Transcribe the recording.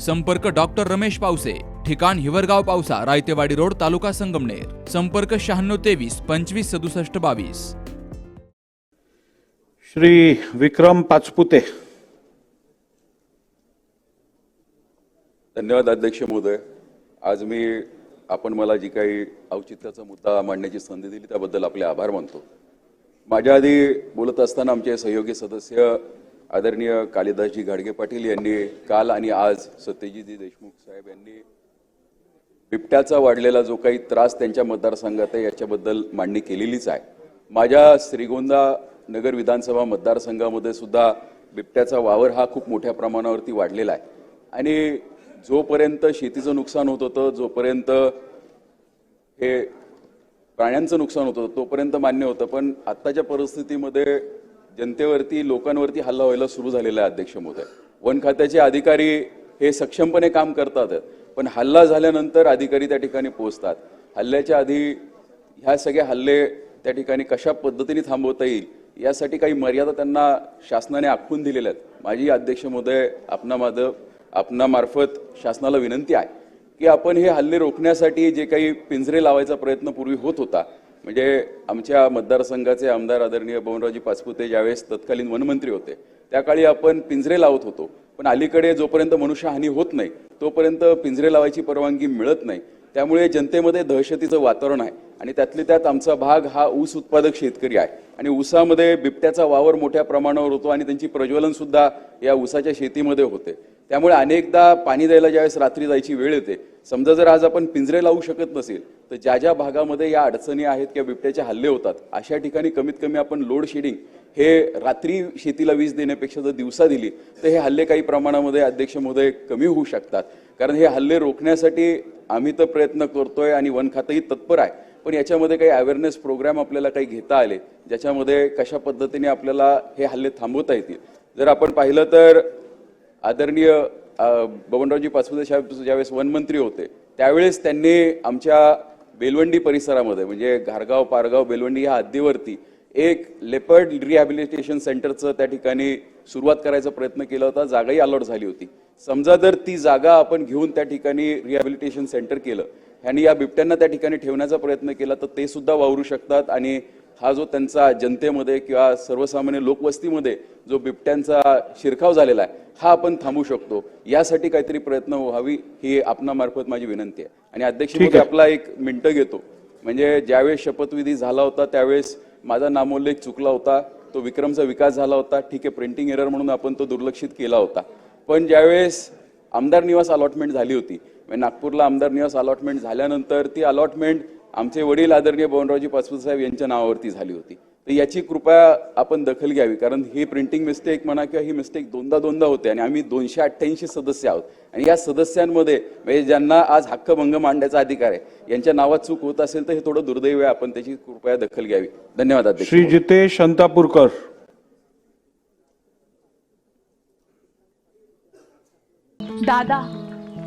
संपर्क डॉक्टर रमेश पावसे ठिकाण हिवरगाव पावसा रायतेवाडी रोड तालुका संगमनेर. संपर्क शहाण्णव तेवीस पंचवीस सदुसष्ट बावीस. श्री विक्रम पाचपुते. धन्यवाद अध्यक्ष महोदय. आज मी आपण मला जी काही औचित्याचा मुद्दा मांडण्याची संधी दिली त्याबद्दल आपले आभार मानतो. माझ्या आधी बोलत असताना आमचे सहयोगी सदस्य आदरणीय कालिदासजी घाडगे पाटील यांनी काल आणि आज सत्यजितजी देशमुख साहेब यांनी बिबट्याचा वाढलेला जो काही त्रास त्यांच्या मतदारसंघात आहे याच्याबद्दल मांडणी केलेलीच आहे. माझ्या श्रीगोंदा नगर विधानसभा मतदारसंघामध्ये सुद्धा बिबट्याचा वावर हा खूप मोठ्या प्रमाणावरती वाढलेला आहे. आणि जोपर्यंत शेतीचं नुकसान होत होतं जोपर्यंत हे प्राण्यांचं नुकसान होतं तोपर्यंत मान्य होतं. पण आत्ताच्या परिस्थितीमध्ये जनतेवरती लोकांवरती हल्ला व्हायला सुरू झालेला आहे अध्यक्ष महोदय. वन खात्याचे अधिकारी हे सक्षमपणे काम करतात पण हल्ला झाल्यानंतर अधिकारी त्या ठिकाणी पोहोचतात. हल्ल्याच्या आधी ह्या सगळे हल्ले त्या ठिकाणी कशा पद्धतीने थांबवता येईल यासाठी काही मर्यादा त्यांना शासनाने आखून दिलेल्या आहेत. माझी अध्यक्ष महोदय आपणा माझं आपणामार्फत शासनाला विनंती आहे की आपण हे हल्ले रोखण्यासाठी जे काही पिंजरे लावायचा प्रयत्न पूर्वी होत होता म्हणजे आमच्या मतदारसंघाचे आमदार आदरणीय बबनरावजी पाचपुते ज्यावेळेस तत्कालीन वनमंत्री होते त्या काळी आपण पिंजरे लावत होतो. पण अलीकडे जोपर्यंत मनुष्यहानी होत नाही तोपर्यंत पिंजरे लावायची परवानगी मिळत नाही. त्यामुळे जनतेमध्ये दहशतीचं वातावरण आहे आणि त्यातले त्यात आमचा भाग हा ऊस उत्पादक शेतकरी आहे. आणि ऊसामध्ये बिबट्याचा वावर मोठ्या प्रमाणावर होतो आणि त्यांची प्रज्वलनसुद्धा या ऊसाच्या शेतीमध्ये होते. त्यामुळे अनेकदा पाणी द्यायला ज्यावेळेस रात्री जायची वेळ येते समजा जर आज आपण पिंजरे लावू शकत नसेल तर ज्या ज्या भागामध्ये या अडचणी आहेत किंवा बिबट्याचे हल्ले होतात अशा ठिकाणी कमीत कमी आपण लोड शेडिंग हे रात्री शेतीला वीज देण्यापेक्षा जर दिवसा दिली तर हे हल्ले काही प्रमाणामध्ये अध्यक्ष महोदय कमी होऊ शकतात. कारण हे हल्ले रोखण्यासाठी आम्ही तर प्रयत्न करतोय आणि वन खातंही तत्पर आहे. पण याच्यामध्ये काही अवेअरनेस प्रोग्राम आपल्याला काही घेता आले ज्याच्यामध्ये कशा पद्धतीने आपल्याला हे हल्ले थांबवता येतील. जर आपण पाहिलं तर आदरणीय बबनरावजी पाचपुते साहेब ज्यावेळेस वनमंत्री होते त्यावेळेस त्यांनी आमच्या बेलवंडी परिसरामध्ये म्हणजे घारगाव पारगाव बेलवंडी ह्या हद्दीवरती एक लेपर्ड रिहॅबिलिटेशन सेंटरचं त्या ठिकाणी सुरुवात करायचा प्रयत्न केला होता जागाही अलॉट झाली होती. समजा जर ती जागा आपण घेऊन त्या ठिकाणी रिहॅबिलिटेशन सेंटर केलं आणि या बिबट्यांना त्या ठिकाणी ठेवण्याचा प्रयत्न केला तर ते सुद्धा वावरू शकतात आणि हा जो त्यांचा जनतेमध्ये किंवा सर्वसामान्य लोकवस्तीमध्ये जो बिबट्यांचा शिरकाव झालेला आहे हा आपण थांबू शकतो. यासाठी काहीतरी प्रयत्न व्हावी ही आपणामार्फत माझी विनंती आहे. आणि अध्यक्ष. आपला एक मिनिटं घेतो. म्हणजे ज्यावेळेस शपथविधी झाला होता त्यावेळेस माझा नामोल्लेख चुकला होता तो विक्रमचा विकास झाला होता. ठीक आहे प्रिंटिंग एरर म्हणून आपण तो दुर्लक्षित केला होता. पण ज्यावेळेस आमदार निवास अलॉटमेंट झाली होती म्हणजे नागपूरला आमदार निवास अलॉटमेंट झाल्यानंतर ती अलॉटमेंट आमचे वडील आदरणीय बबनरावजी पाचपुते साहेब यांच्या नावावरती झाली होती. तर याची कृपया आपण दखल घ्यावी कारण ही प्रिंटिंग मिस्टेक म्हणा किंवा ही मिस्टेक दोनदा दोनदा होते आणि आम्ही दोनशे अठ्ठ्याऐंशी सदस्य आहोत. आणि या सदस्यांमध्ये म्हणजे ज्यांना आज हक्कभंग मांडण्याचा अधिकार आहे यांच्या नावात चूक होत असेल तर हे थोडं दुर्दैव आहे. आपण त्याची कृपया दखल घ्यावी. धन्यवाद अध्यक्ष श्री जितेश अंतापूरकर दादा